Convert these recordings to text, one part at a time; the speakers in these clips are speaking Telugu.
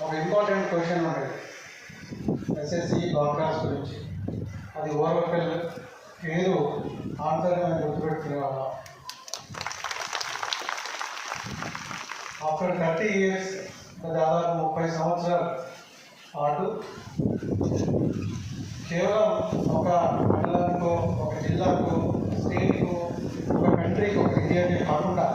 ఒక ఇంపార్టెంట్ క్వశ్చన్ ఉండేది ఎస్ఎస్సి బ్రాడ్కాస్ట్ గురించి. అది ఓవర్వెల్ ఏదో ఆన్సర్ మేము గుర్తుపెట్టుకునే ఆఫ్టర్ థర్టీ ఇయర్స్ దాదాపు ముప్పై సంవత్సరాల పాటు కేవలం ఒక మండలానికో ఒక జిల్లాకు స్టేట్కు ఒక కంట్రీకి ఒక ఇండియాకి కాకుండా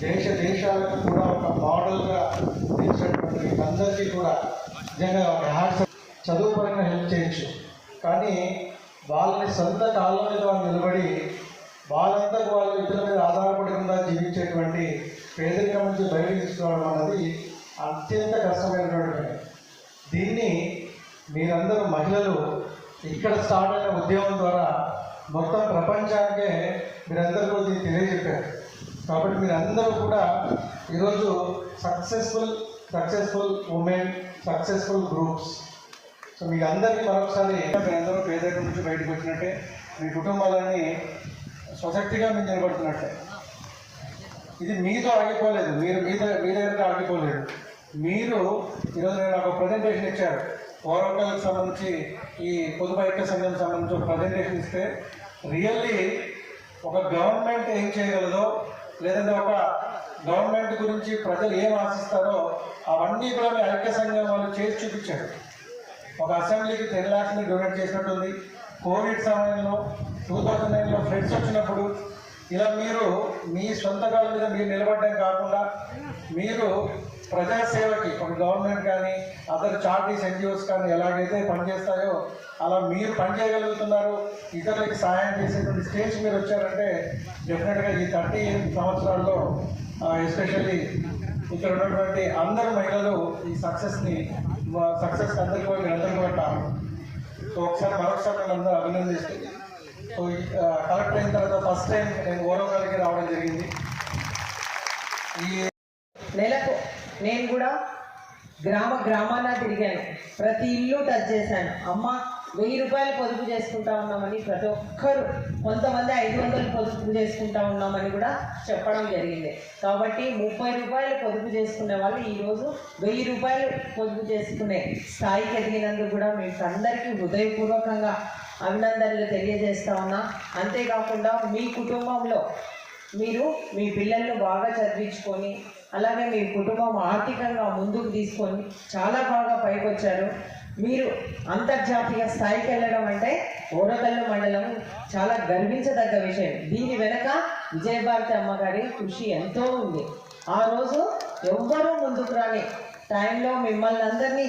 దేశ దేశాలకు కూడా ఒక మోడల్గా తీసినటువంటి అందరికీ కూడా నిజంగా ఒక హ్యాట్స్ చదువు పరంగా హెల్ప్ చేయొచ్చు. కానీ వాళ్ళని సొంత కాళ్ళ మీద వాళ్ళు నిలబడి వాళ్ళందరూ వాళ్ళ ఇతరుల మీద ఆధారపడకుండా జీవించేటువంటి పేదరికం నుంచి బయటకు తీసుకోవడం అన్నది అత్యంత కష్టమైనటువంటి పని. దీన్ని మీరందరూ మహిళలు ఇక్కడ స్టార్ట్ అయిన ఉద్యమం ద్వారా మొత్తం ప్రపంచానికే మీరందరూ దీన్ని తెలియజెప్పారు. కాబట్టి మీరందరూ కూడా ఈరోజు successful successful women successful groups so మీకు అందరికీ మరొకసారి మీరందరూ పేదరికం నుంచి బయటకు వచ్చినట్టే మీ కుటుంబాలని సొసైటీగా మీరు నిలబడుతున్నట్టే. ఇది మీతో ఆగిపోలేదు. మీరు మీ దగ్గర మీ దగ్గర ఆగిపోలేదు. మీరు ఈరోజు నేను ఒక ప్రజెంటేషన్ ఇచ్చారు. ఓరంగల్కి సంబంధించి ఈ పొదుపు ఐక్య సంఘం సంబంధించి ఒక ప్రజెంటేషన్ ఇస్తే రియల్లీ ఒక గవర్నమెంట్ ఏం చేయగలదో లేదంటే ఒక గవర్నమెంట్ గురించి ప్రజలు ఏం ఆశిస్తారో అవన్నీ కూడా మీ ఐక్య సంఘం వాళ్ళు చేసి చూపించారు. ఒక అసెంబ్లీకి టెన్ ల్యాక్స్ని డొనేట్ చేసినట్టుంది. కోవిడ్ సమయంలో టూ థౌజండ్ నైన్లో ఫ్లడ్స్ వచ్చినప్పుడు ఇలా మీరు మీ సొంత కాళ్ళ మీద మీరు నిలబడడం కాకుండా మీరు ప్రజాసేవకి ఇప్పుడు గవర్నమెంట్ కానీ అదర్ చార్టీస్ ఎన్జిఓస్ కానీ ఎలాగైతే పనిచేస్తాయో అలా మీరు పనిచేయగలుగుతున్నారు. ఇతరులకి సహాయం చేసేటువంటి స్టేజ్ మీరు వచ్చారంటే డెఫినెట్గా ఈ థర్టీ సంవత్సరాల్లో ఎస్పెషల్లీ ఇక్కడ ఉన్నటువంటి అందరు మహిళలు ఈ సక్సెస్ని సక్సెస్ అందరికీ కూడా మీరందరూ సో ఒకసారి మరొకసారి నేను అందరూ అభినందిస్తూ సో కలెక్టర్ అయిన తర్వాత ఫస్ట్ టైం నేను ఓరవగారికి రావడం జరిగింది. ఈ నెలకు నేను కూడా గ్రామ గ్రామాన తిరిగాను. ప్రతి ఇల్లు టచ్ చేశాను. అమ్మ వెయ్యి రూపాయలు పొదుపు చేసుకుంటా ఉన్నామని ప్రతి ఒక్కరు కొంతమంది ఐదు వందలు పొదుపు చేసుకుంటా ఉన్నామని కూడా చెప్పడం జరిగింది. కాబట్టి ముప్పై రూపాయలు పొదుపు చేసుకునే వాళ్ళు ఈరోజు వెయ్యి రూపాయలు పొదుపు చేసుకునే స్థాయికి ఎదిగినందుకు కూడా మీకు అందరికీ హృదయపూర్వకంగా అభినందనలు తెలియజేస్తా ఉన్నా. అంతేకాకుండా మీ కుటుంబంలో మీరు మీ పిల్లలను బాగా చదివించుకొని అలాగే మీ కుటుంబం ఆర్థికంగా ముందుకు తీసుకొని చాలా బాగా పైకొచ్చారు. మీరు అంతర్జాతీయ స్థాయికి వెళ్ళడం అంటే ఓరకల్లు మండలం చాలా గర్వించదగ్గ విషయం. దీని వెనక విజయభారతి అమ్మగారి కృషి ఎంతో ఉంది. ఆ రోజు ఎవ్వరూ ముందుకు రాని టైంలో మిమ్మల్ని అందరినీ